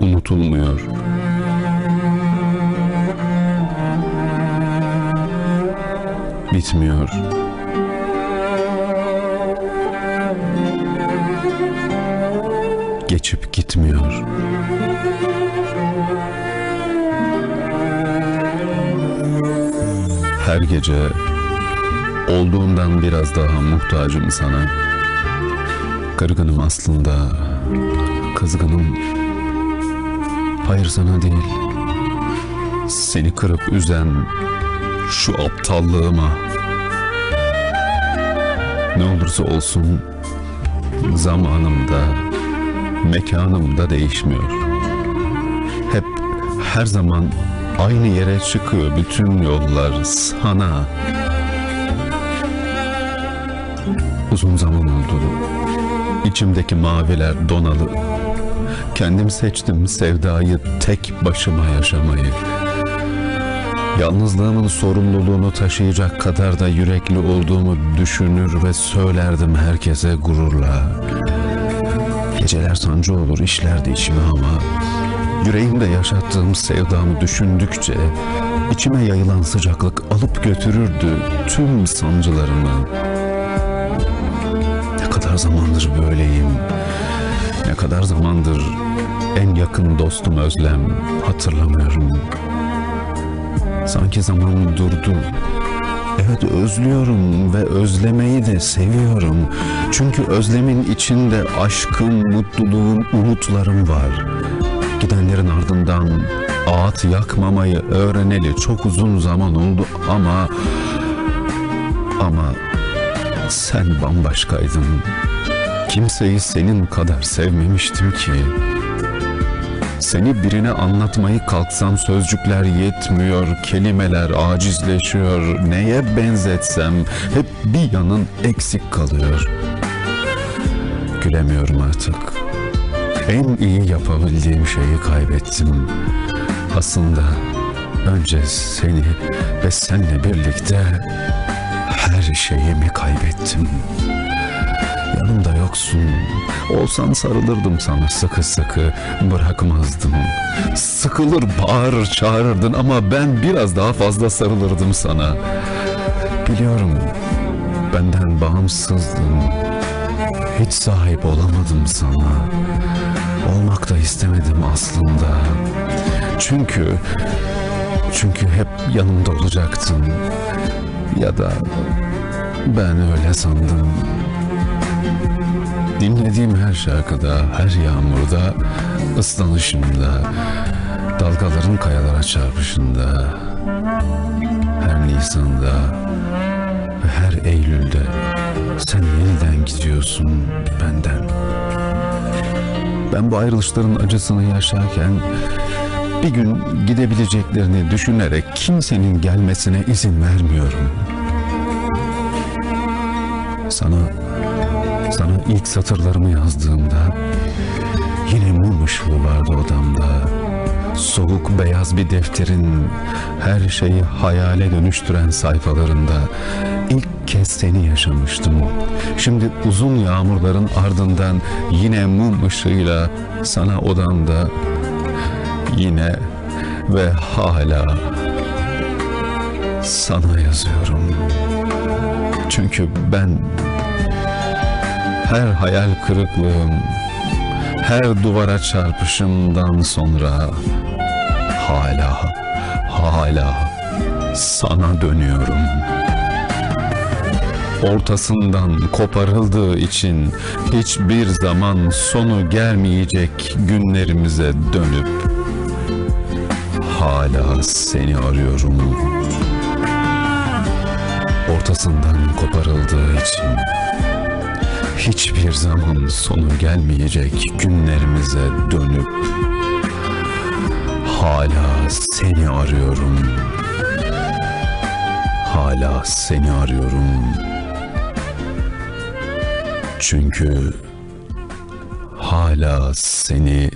Unutulmuyor. Bitmiyor. Geçip gitmiyor. Her gece olduğundan biraz daha muhtacım sana. Kırgınım aslında, kızgınım. Hayır sana değil. Seni kırıp üzen şu aptallığıma. Ne olursa olsun zamanımda, mekanımda değişmiyor. Hep her zaman aynı yere çıkıyor bütün yollar sana. Uzun zaman oldu. İçimdeki maviler donalı. Kendim seçtim sevdayı tek başıma yaşamayı. Yalnızlığımın sorumluluğunu taşıyacak kadar da yürekli olduğumu düşünür ve söylerdim herkese gururla. Geceler sancı olur işlerdi içime ama yüreğimde yaşattığım sevdamı düşündükçe içime yayılan sıcaklık alıp götürürdü tüm sancılarımı. Zamandır böyleyim. Ne kadar zamandır en yakın dostum özlem hatırlamıyorum. Sanki zaman durdu. Evet özlüyorum ve özlemeyi de seviyorum. Çünkü özlemin içinde aşkım, mutluluğum, umutlarım var. Gidenlerin ardından ağıt yakmamayı öğreneli çok uzun zaman oldu ama ama sen bambaşkaydın. Kimseyi senin kadar sevmemiştim ki. Seni birine anlatmayı kalksam sözcükler yetmiyor, kelimeler acizleşiyor. Neye benzetsem hep bir yanın eksik kalıyor. Gülemiyorum artık. En iyi yapabildiğim şeyi kaybettim. Aslında önce seni ve senle birlikte her şeyimi kaybettim. Yanımda yoksun. Olsan sarılırdım sana sıkı sıkı. Bırakmazdım. Sıkılır bağırır çağırırdın ama ben biraz daha fazla sarılırdım sana. Biliyorum benden bağımsızdın. Hiç sahip olamadım sana. Olmak da istemedim aslında. Çünkü çünkü hep yanımda olacaktın. Ya da ben öyle sandım. Dinlediğim her şarkıda, her yağmurda, ıslanışımda, dalgaların kayalara çarpışında, her Nisan'da ve her Eylül'de sen yeniden gidiyorsun benden. Ben bu ayrılışların acısını yaşarken bir gün gidebileceklerini düşünerek kimsenin gelmesine izin vermiyorum. Sana sana ilk satırlarımı yazdığımda yine mum ışığı vardı odamda. Soğuk beyaz bir defterin her şeyi hayale dönüştüren sayfalarında ilk kez seni yaşamıştım. Şimdi uzun yağmurların ardından yine mum ışığıyla sana odamda yine ve hala sana yazıyorum. Çünkü ben her hayal kırıklığım, her duvara çarpışımdan sonra hala, hala sana dönüyorum. Ortasından koparıldığı için hiçbir zaman sonu gelmeyecek günlerimize dönüp hala seni arıyorum. Ortasından koparıldığı için hiçbir zaman sonu gelmeyecek günlerimize dönüp hala seni arıyorum. Hala seni arıyorum. Çünkü hala seni